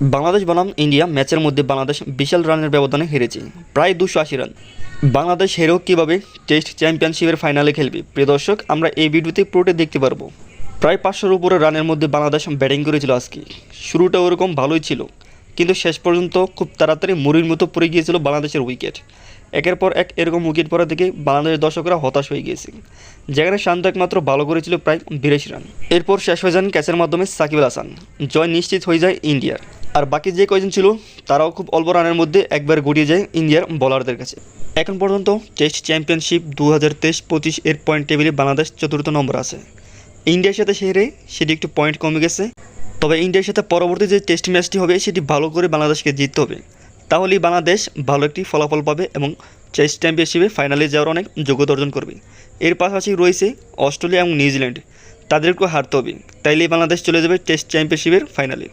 বাংলাদেশ বনাম ইন্ডিয়া ম্যাচের মধ্যে বাংলাদেশ বিশাল রানের ব্যবধানে হেরেছে। প্রায় দুশো আশি রান। বাংলাদেশ হেরেও কীভাবে টেস্ট চ্যাম্পিয়নশিপের ফাইনালে খেলবে? প্রিয় দর্শক, আমরা এই ভিডিওতে পুরোটা দেখতে পারব। প্রায় পাঁচশোর উপরে রানের মধ্যে বাংলাদেশ ব্যাটিং করেছিল আজকে। শুরুটা ওরকম ভালোই ছিল, কিন্তু শেষ পর্যন্ত খুব তাড়াতাড়ি মুড়ির মতো পড়ে গিয়েছিল বাংলাদেশের উইকেট একের পর এক এরকম উইকেট পড়া থেকে বাংলাদেশের দর্শকরা হতাশ হয়ে গিয়েছে। যেখানে শান্ত একমাত্র ভালো করেছিল প্রায় বিরাশি রান। এরপর শেষ হয়ে যান ক্যাচের মাধ্যমে সাকিব হাসান। জয় নিশ্চিত হয়ে যায় ইন্ডিয়ার। আর বাকি যে কয়জন ছিল, তারাও খুব অল্প রানের মধ্যে একবার গড়িয়ে যায় ইন্ডিয়ার বোলারদের কাছে। এখন পর্যন্ত টেস্ট চ্যাম্পিয়নশিপ দু হাজার তেইশ পঁচিশ এর পয়েন্ট টেবিলে বাংলাদেশ চতুর্থ নম্বর আছে। ইন্ডিয়ার সাথে সেরে সেটি একটু পয়েন্ট কমে গেছে। তবে ইন্ডিয়ার সাথে পরবর্তী যে টেস্ট ম্যাচটি হবে, সেটি ভালো করে বাংলাদেশকে জিততে হবে। তাহলেই বাংলাদেশ ভালো একটি ফলাফল পাবে এবং টেস্ট চ্যাম্পিয়নশিপে ফাইনালে যাওয়ার অনেক যোগ্যতা অর্জন করবে। এর পাশাপাশি রয়েছে অস্ট্রেলিয়া এবং নিউজিল্যান্ড। তাদেরকেও হারতে হবে। তাইলেই বাংলাদেশ চলে যাবে টেস্ট চ্যাম্পিয়নশিপের ফাইনালে